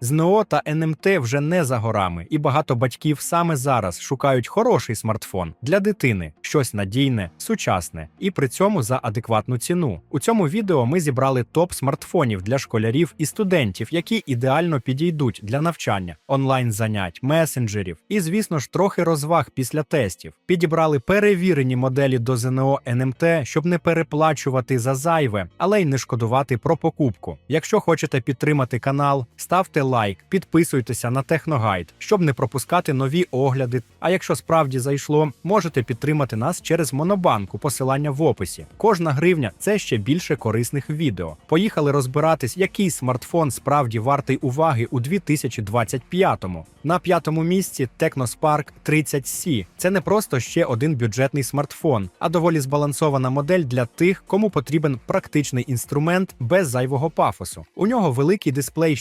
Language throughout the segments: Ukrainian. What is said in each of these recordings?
ЗНО та НМТ вже не за горами, і багато батьків саме зараз шукають хороший смартфон для дитини, щось надійне, сучасне і при цьому за адекватну ціну. У цьому відео ми зібрали топ смартфонів для школярів і студентів, які ідеально підійдуть для навчання, онлайн занять, месенджерів і, звісно ж, трохи розваг після тестів. Підібрали перевірені моделі до ЗНО НМТ, щоб не переплачувати за зайве, але й не шкодувати про покупку. Якщо хочете підтримати канал, ставте лайк, підписуйтеся на Техногайд, щоб не пропускати нові огляди. А якщо справді зайшло, можете підтримати нас через Монобанку, посилання в описі. Кожна гривня це ще більше корисних відео. Поїхали розбиратись, який смартфон справді вартий уваги у 2025-му. На п'ятому місці Technospark 30C. Це не просто ще один бюджетний смартфон, а доволі збалансована модель для тих, кому потрібен практичний інструмент без зайвого пафосу. У нього великий дисплей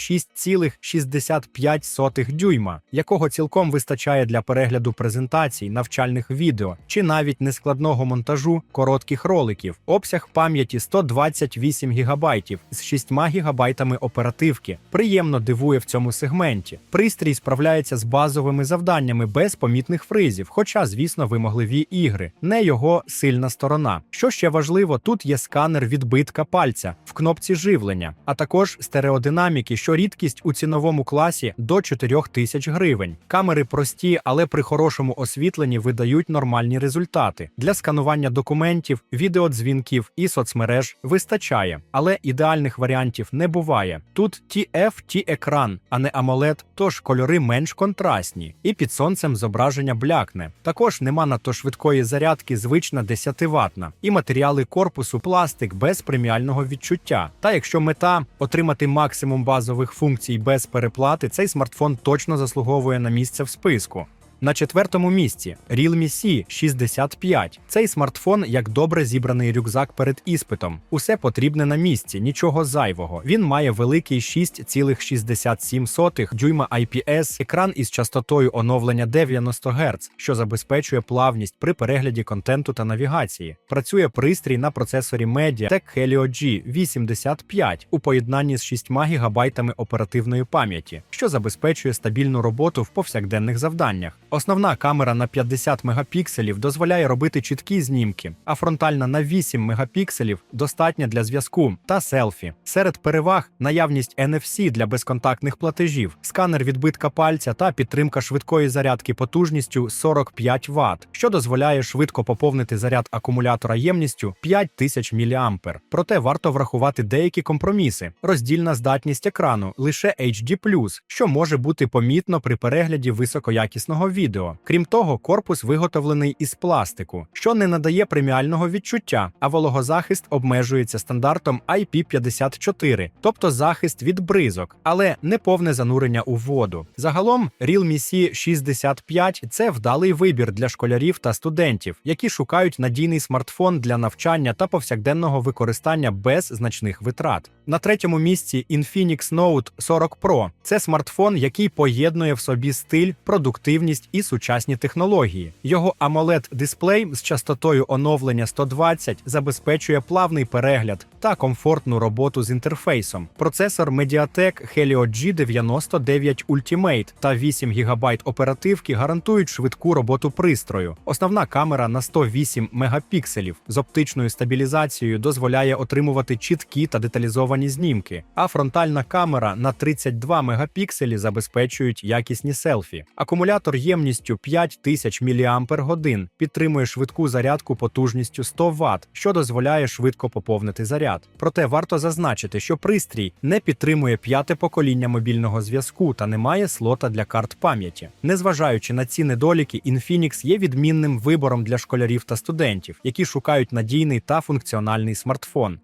6,65 дюйма, якого цілком вистачає для перегляду презентацій, навчальних відео чи навіть нескладного монтажу коротких роликів. Обсяг пам'яті 128 ГБ з 6 ГБ оперативки. Приємно дивує в цьому сегменті. Пристрій справляється з базовими завданнями без помітних фризів, хоча, звісно, вимогливі ігри, не його сильна сторона. Що ще важливо, тут є сканер відбитка пальця в кнопці живлення, а також стереодинаміки, що рідкість у ціновому класі до 4000 гривень. Камери прості, але при хорошому освітленні видають нормальні результати. Для сканування документів, відеодзвінків і соцмереж вистачає, але ідеальних варіантів не буває. Тут TFT екран, а не AMOLED, тож кольори менш контрастні, і під сонцем зображення блякне. Також нема надто швидкої зарядки, звична 10 ватна, і матеріали корпусу пластик без преміального відчуття. Та якщо мета отримати максимум базових функцій без переплати, цей смартфон точно заслуговує на місце в списку. На четвертому місці Realme C 65. Цей смартфон як добре зібраний рюкзак перед іспитом. Усе потрібне на місці, нічого зайвого. Він має великий 6,67 дюйма IPS, екран із частотою оновлення 90 Гц, що забезпечує плавність при перегляді контенту та навігації. Працює пристрій на процесорі Mediatek Helio G 85 у поєднанні з 6 ГБ оперативної пам'яті, що забезпечує стабільну роботу в повсякденних завданнях. Основна камера на 50 мегапікселів дозволяє робити чіткі знімки, а фронтальна на 8 мегапікселів достатня для зв'язку та селфі. Серед переваг наявність NFC для безконтактних платежів, сканер відбитка пальця та підтримка швидкої зарядки потужністю 45 Вт, що дозволяє швидко поповнити заряд акумулятора ємністю 5000 мА. Проте варто врахувати деякі компроміси. Роздільна здатність екрану лише HD+, що може бути помітно при перегляді високоякісного відео. Крім того, корпус виготовлений із пластику, що не надає преміального відчуття, а вологозахист обмежується стандартом IP54, тобто захист від бризок, але не повне занурення у воду. Загалом Realme C 65 – це вдалий вибір для школярів та студентів, які шукають надійний смартфон для навчання та повсякденного використання без значних витрат. На третьому місці Infinix Note 40 Pro – це смартфон, який поєднує в собі стиль, продуктивність і сучасні технології. Його amoled дисплей з частотою оновлення 120 забезпечує плавний перегляд та комфортну роботу з інтерфейсом. Процесор Mediatek Helio G99 Ultimate та 8 ГБ оперативки гарантують швидку роботу пристрою. Основна камера на 108 мегапікселів з оптичною стабілізацією дозволяє отримувати чіткі та деталізовані знімки, а фронтальна камера на 32 мегапікселі забезпечують якісні селфі. Акумулятор ємністю 5000 мАч підтримує швидку зарядку потужністю 100 Вт, що дозволяє швидко поповнити заряд. Проте варто зазначити, що пристрій не підтримує п'яте покоління мобільного зв'язку та не має слота для карт пам'яті. Незважаючи на ці недоліки, Infinix є відмінним вибором для школярів та студентів, які шукають надійний та функціональний смартфон.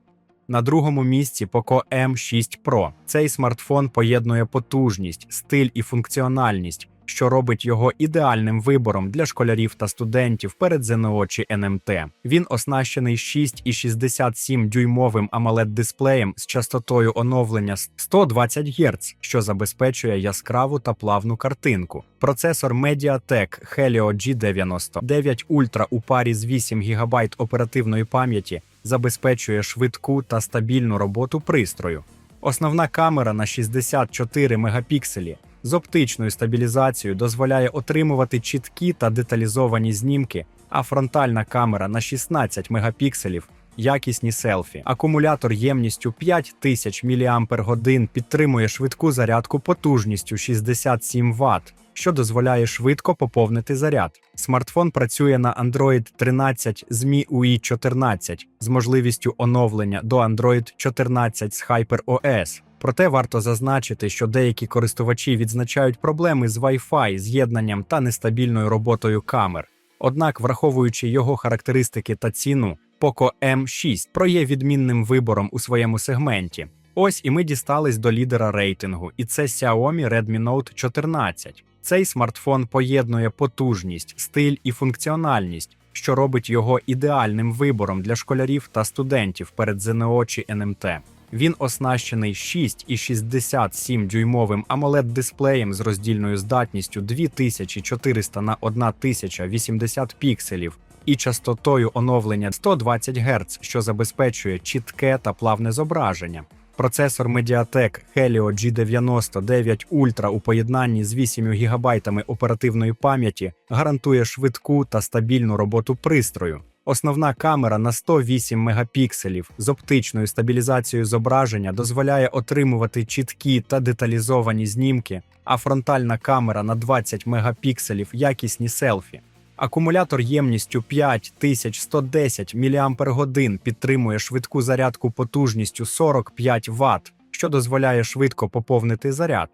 На другому місці Poco M6 Pro. Цей смартфон поєднує потужність, стиль і функціональність, що робить його ідеальним вибором для школярів та студентів перед ЗНО чи НМТ. Він оснащений 6,67 дюймовим amoled дисплеєм з частотою оновлення 120 Гц, що забезпечує яскраву та плавну картинку. Процесор Mediatek Helio G99 Ultra у парі з 8 ГБ оперативної пам'яті забезпечує швидку та стабільну роботу пристрою. Основна камера на 64 мегапікселі з оптичною стабілізацією дозволяє отримувати чіткі та деталізовані знімки, а фронтальна камера на 16 мегапікселів якісні селфі. Акумулятор ємністю 5000 мАч підтримує швидку зарядку потужністю 67 Вт, що дозволяє швидко поповнити заряд. Смартфон працює на Android 13 з MIUI 14 з можливістю оновлення до Android 14 з HyperOS. Проте варто зазначити, що деякі користувачі відзначають проблеми з Wi-Fi, з'єднанням та нестабільною роботою камер. Однак, враховуючи його характеристики та ціну, Poco M6 Pro є відмінним вибором у своєму сегменті. Ось і ми дістались до лідера рейтингу, і це Xiaomi Redmi Note 14. Цей смартфон поєднує потужність, стиль і функціональність, що робить його ідеальним вибором для школярів та студентів перед ЗНО чи НМТ. Він оснащений 6,67 дюймовим amoled дисплеєм з роздільною здатністю 2400 на 1080 пікселів і частотою оновлення 120 Гц, що забезпечує чітке та плавне зображення. Процесор Mediatek Helio G99 Ultra у поєднанні з 8 ГБ оперативної пам'яті гарантує швидку та стабільну роботу пристрою. Основна камера на 108 мегапікселів з оптичною стабілізацією зображення дозволяє отримувати чіткі та деталізовані знімки, а фронтальна камера на 20 мегапікселів якісні селфі. Акумулятор ємністю 5110 мАч підтримує швидку зарядку потужністю 45 Вт, що дозволяє швидко поповнити заряд.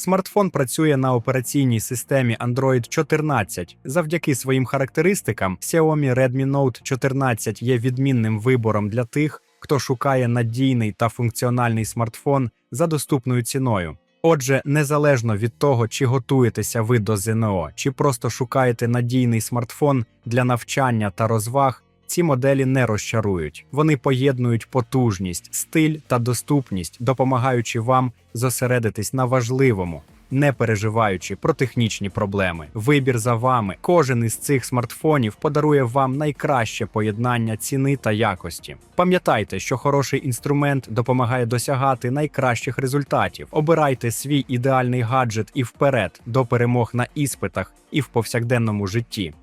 Смартфон працює на операційній системі Android 14. Завдяки своїм характеристикам, Xiaomi Redmi Note 14 є відмінним вибором для тих, хто шукає надійний та функціональний смартфон за доступною ціною. Отже, незалежно від того, чи готуєтеся ви до ЗНО, чи просто шукаєте надійний смартфон для навчання та розваг, ці моделі не розчарують. Вони поєднують потужність, стиль та доступність, допомагаючи вам зосередитись на важливому, не переживаючи про технічні проблеми. Вибір за вами. Кожен із цих смартфонів подарує вам найкраще поєднання ціни та якості. Пам'ятайте, що хороший інструмент допомагає досягати найкращих результатів. Обирайте свій ідеальний гаджет і вперед до перемог на іспитах і в повсякденному житті.